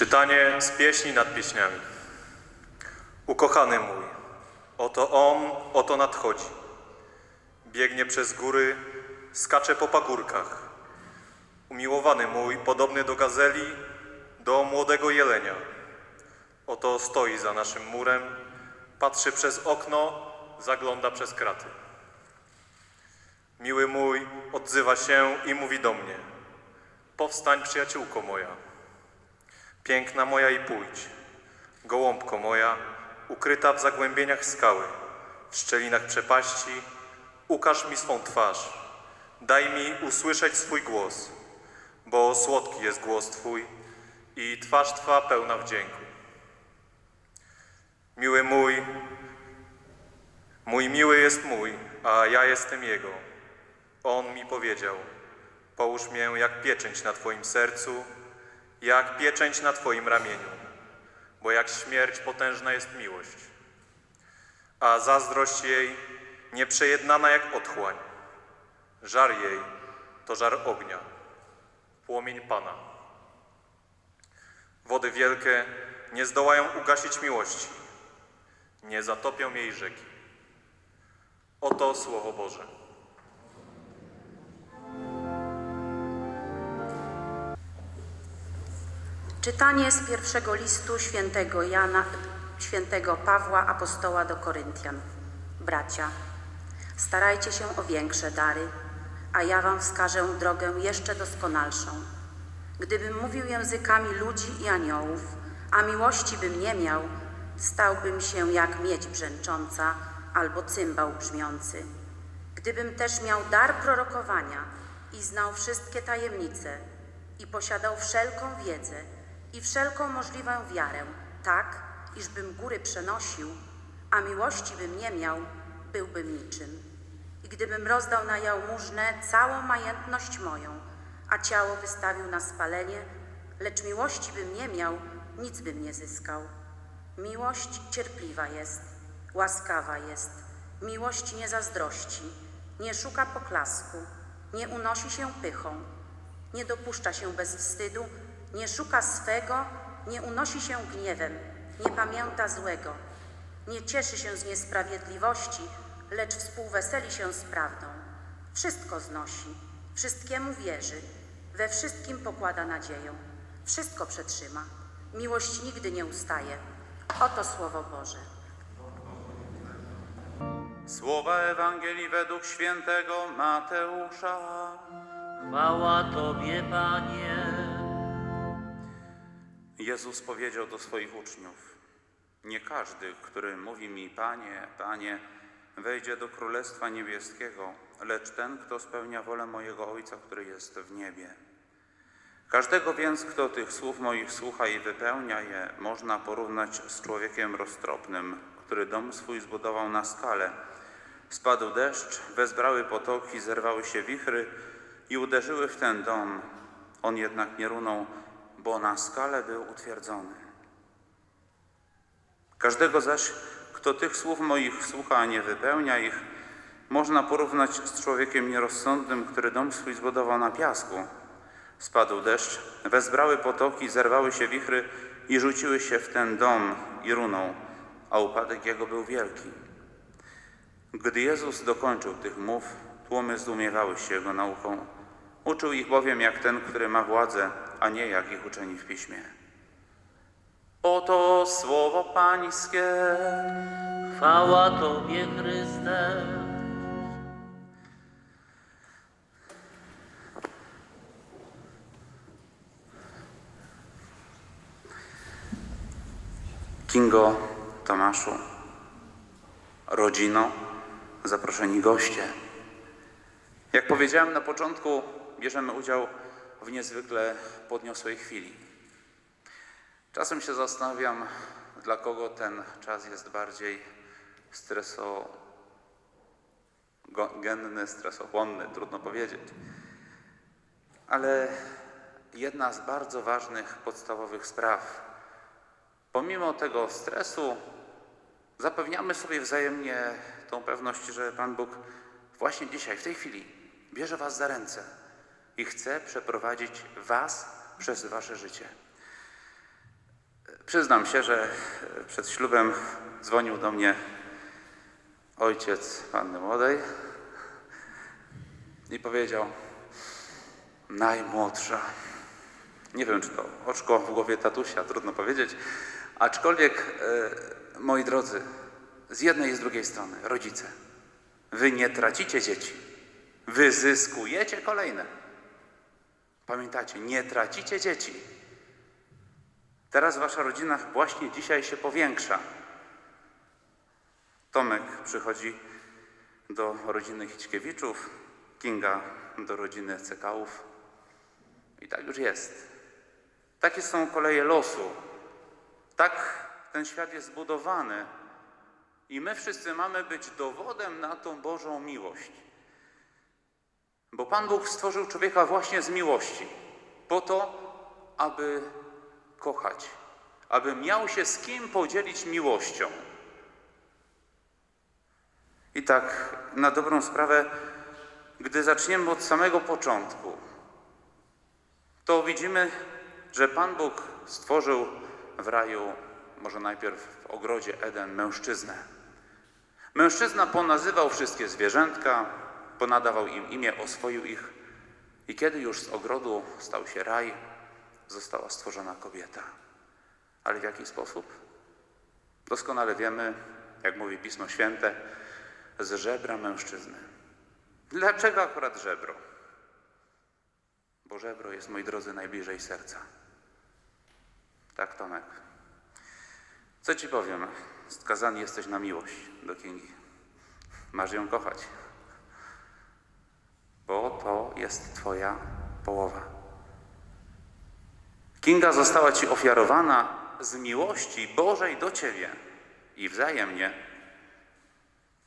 Czytanie z pieśni nad pieśniami. Ukochany mój, oto on, oto nadchodzi. Biegnie przez góry, skacze po pagórkach. Umiłowany mój, podobny do gazeli, do młodego jelenia. Oto stoi za naszym murem, patrzy przez okno, zagląda przez kraty. Miły mój odzywa się i mówi do mnie: Powstań, przyjaciółko moja. Piękna moja i pójdź, gołąbko moja, ukryta w zagłębieniach skały, w szczelinach przepaści, ukaż mi swą twarz, daj mi usłyszeć swój głos, bo słodki jest głos Twój i twarz Twa pełna wdzięku. Miły mój, mój miły jest mój, a ja jestem Jego. On mi powiedział, połóż mię jak pieczęć na Twoim sercu, jak pieczęć na Twoim ramieniu, bo jak śmierć potężna jest miłość, a zazdrość jej nieprzejednana jak otchłań. Żar jej to żar ognia, płomień Pana. Wody wielkie nie zdołają ugasić miłości, nie zatopią jej rzeki. Oto Słowo Boże. Czytanie z pierwszego listu świętego Jana, świętego Pawła apostoła do Koryntian. Bracia, starajcie się o większe dary, a ja wam wskażę drogę jeszcze doskonalszą. Gdybym mówił językami ludzi i aniołów, a miłości bym nie miał, stałbym się jak miedź brzęcząca albo cymbał brzmiący. Gdybym też miał dar prorokowania i znał wszystkie tajemnice i posiadał wszelką wiedzę i wszelką możliwą wiarę, tak, iżbym góry przenosił, a miłości bym nie miał, byłbym niczym. I gdybym rozdał na jałmużnę całą majętność moją, a ciało wystawił na spalenie, lecz miłości bym nie miał, nic bym nie zyskał. Miłość cierpliwa jest, łaskawa jest, miłość nie zazdrości, nie szuka poklasku, nie unosi się pychą, nie dopuszcza się bez wstydu, nie szuka swego, nie unosi się gniewem, nie pamięta złego, nie cieszy się z niesprawiedliwości, lecz współweseli się z prawdą. Wszystko znosi, wszystkiemu wierzy, we wszystkim pokłada nadzieję, wszystko przetrzyma. Miłość nigdy nie ustaje. Oto Słowo Boże. Słowa Ewangelii według świętego Mateusza. Chwała Tobie, Panie. Jezus powiedział do swoich uczniów: Nie każdy, który mówi mi Panie, Panie, wejdzie do Królestwa Niebieskiego, lecz ten, kto spełnia wolę mojego Ojca, który jest w niebie. Każdego więc, kto tych słów moich słucha i wypełnia je, można porównać z człowiekiem roztropnym, który dom swój zbudował na skale. Spadł deszcz, wezbrały potoki, zerwały się wichry i uderzyły w ten dom. On jednak nie runął, bo na skale był utwierdzony. Każdego zaś, kto tych słów moich słucha, a nie wypełnia ich, można porównać z człowiekiem nierozsądnym, który dom swój zbudował na piasku. Spadł deszcz, wezbrały potoki, zerwały się wichry i rzuciły się w ten dom i runął, a upadek jego był wielki. Gdy Jezus dokończył tych mów, tłumy zdumiewały się Jego nauką. Uczył ich bowiem jak ten, który ma władzę, a nie jak ich uczeni w Piśmie. Oto słowo Pańskie. Chwała Tobie, Chryste. Kingo, Tomaszu, rodzino, zaproszeni goście. Jak powiedziałem na początku, bierzemy udział w niezwykle podniosłej chwili. Czasem się zastanawiam, dla kogo ten czas jest bardziej stresogenny, stresochłonny, trudno powiedzieć. Ale jedna z bardzo ważnych, podstawowych spraw, Pomimo tego stresu zapewniamy sobie wzajemnie tą pewność, że Pan Bóg właśnie dzisiaj, w tej chwili bierze Was za ręce i chce przeprowadzić Was przez Wasze życie. Przyznam się, że przed ślubem dzwonił do mnie ojciec panny młodej i powiedział: Najmłodsza. Nie wiem, czy to oczko w głowie tatusia, trudno powiedzieć. Aczkolwiek, e, moi drodzy, z jednej i z drugiej strony, rodzice, wy nie tracicie dzieci, wy zyskujecie kolejne. Pamiętacie, nie tracicie dzieci. Teraz wasza rodzina właśnie dzisiaj się powiększa. Tomek przychodzi do rodziny Hićkiewiczów, Kinga do rodziny Cekałów. I tak już jest. Takie są koleje losu. Tak ten świat jest zbudowany. I my wszyscy mamy być dowodem na tą Bożą miłość. Bo Pan Bóg stworzył człowieka właśnie z miłości, po to, aby kochać, aby miał się z kim podzielić miłością. I tak, na dobrą sprawę, gdy zaczniemy od samego początku, to widzimy, że Pan Bóg stworzył w raju, może najpierw w ogrodzie Eden, mężczyznę. Mężczyzna ponazywał wszystkie zwierzętka, ponadawał im imię, oswoił ich. I kiedy już z ogrodu stał się raj, została stworzona kobieta. Ale w jaki sposób? Doskonale wiemy, jak mówi Pismo Święte, z żebra mężczyzny. Dlaczego akurat żebro? Bo żebro jest, moi drodzy, najbliżej serca. Tak, Tomek. Co ci powiem? Skazany jesteś na miłość do Kingi. Masz ją kochać. Jest twoja połowa. Kinga została ci ofiarowana z miłości Bożej do ciebie i wzajemnie.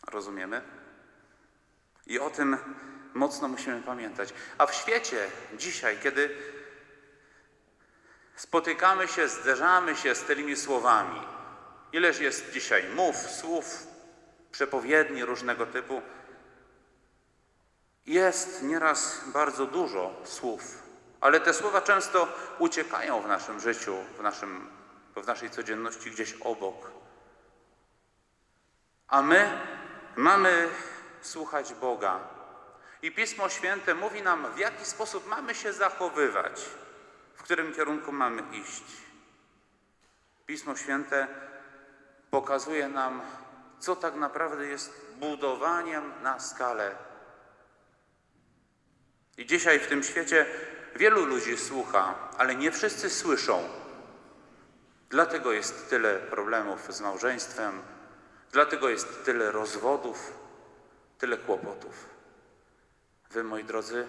Rozumiemy? I o tym mocno musimy pamiętać. A w świecie dzisiaj, kiedy spotykamy się, zderzamy się z tymi słowami, ileż jest dzisiaj mów, słów, przepowiedni różnego typu, jest nieraz bardzo dużo słów, ale te słowa często uciekają w naszym życiu, w, naszym, w naszej codzienności gdzieś obok. A my mamy słuchać Boga. I Pismo Święte mówi nam, w jaki sposób mamy się zachowywać, w którym kierunku mamy iść. Pismo Święte pokazuje nam, co tak naprawdę jest budowaniem na skalę. I dzisiaj w tym świecie wielu ludzi słucha, ale nie wszyscy słyszą. Dlatego jest tyle problemów z małżeństwem, dlatego jest tyle rozwodów, tyle kłopotów. Wy, moi drodzy,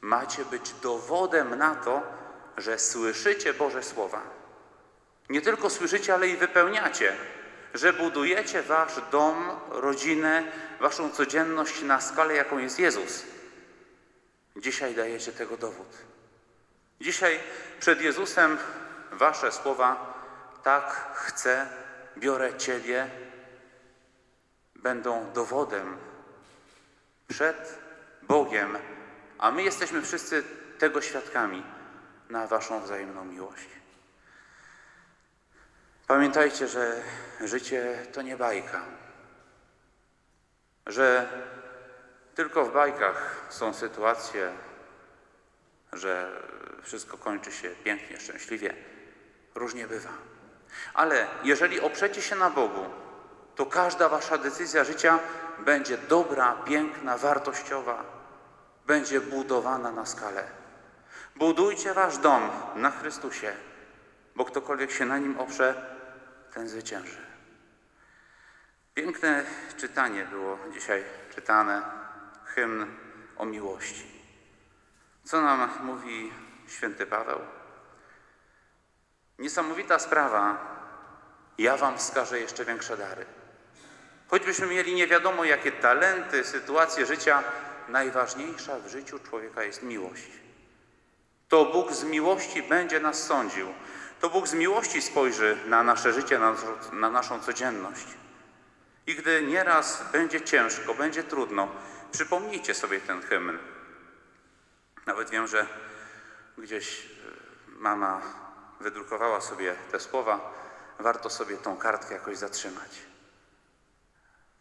macie być dowodem na to, że słyszycie Boże Słowa. Nie tylko słyszycie, ale i wypełniacie, że budujecie wasz dom, rodzinę, waszą codzienność na skalę, jaką jest Jezus. Dzisiaj dajecie tego dowód. Dzisiaj przed Jezusem wasze słowa tak chcę, biorę Ciebie, będą dowodem przed Bogiem, a my jesteśmy wszyscy tego świadkami na Waszą wzajemną miłość. Pamiętajcie, że życie to nie bajka, że tylko w bajkach są sytuacje, że wszystko kończy się pięknie, szczęśliwie. Różnie bywa. Ale jeżeli oprzecie się na Bogu, to każda wasza decyzja życia będzie dobra, piękna, wartościowa, będzie budowana na skalę. Budujcie wasz dom na Chrystusie, bo ktokolwiek się na nim oprze, ten zwycięży. Piękne czytanie było dzisiaj czytane, hymn o miłości. Co nam mówi święty Paweł? Niesamowita sprawa. Ja wam wskażę jeszcze większe dary. Choćbyśmy mieli nie wiadomo jakie talenty, sytuacje życia, najważniejsza w życiu człowieka jest miłość. To Bóg z miłości będzie nas sądził. To Bóg z miłości spojrzy na nasze życie, na, na naszą codzienność. I gdy nieraz będzie ciężko, będzie trudno, przypomnijcie sobie ten hymn. Nawet wiem, że gdzieś e, mama wydrukowała sobie te słowa, warto sobie tą kartkę jakoś zatrzymać.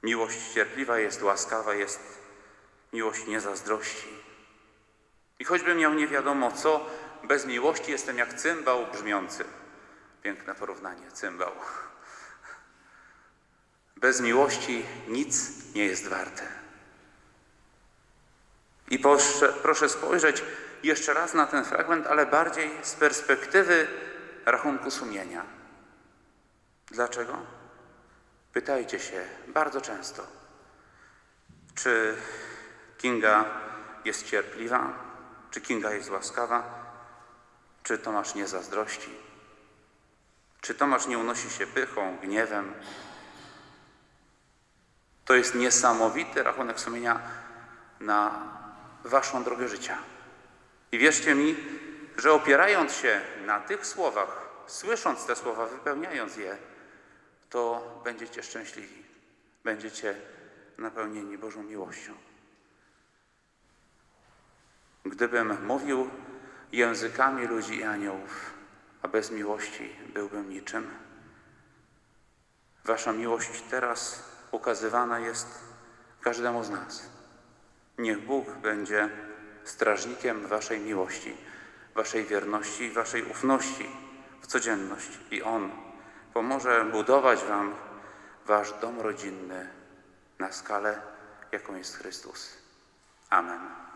Miłość cierpliwa jest, łaskawa jest, miłość nie zazdrości. I choćbym miał nie wiadomo co, bez miłości jestem jak cymbał brzmiący. Piękne porównanie, cymbał. Bez miłości nic nie jest warte. I proszę, proszę spojrzeć jeszcze raz na ten fragment, ale bardziej z perspektywy rachunku sumienia. Dlaczego? Pytajcie się bardzo często, czy Kinga jest cierpliwa, czy Kinga jest łaskawa, czy Tomasz nie zazdrości, czy Tomasz nie unosi się pychą, gniewem. To jest niesamowity rachunek sumienia na waszą drogę życia. I wierzcie mi, że opierając się na tych słowach, słysząc te słowa, wypełniając je, to będziecie szczęśliwi. Będziecie napełnieni Bożą miłością. Gdybym mówił językami ludzi i aniołów, a bez miłości byłbym niczym, Wasza miłość teraz ukazywana jest każdemu z nas. Niech Bóg będzie strażnikiem Waszej miłości, Waszej wierności Waszej ufności w codzienność. I On pomoże budować Wam Wasz dom rodzinny na skalę, jaką jest Chrystus. Amen.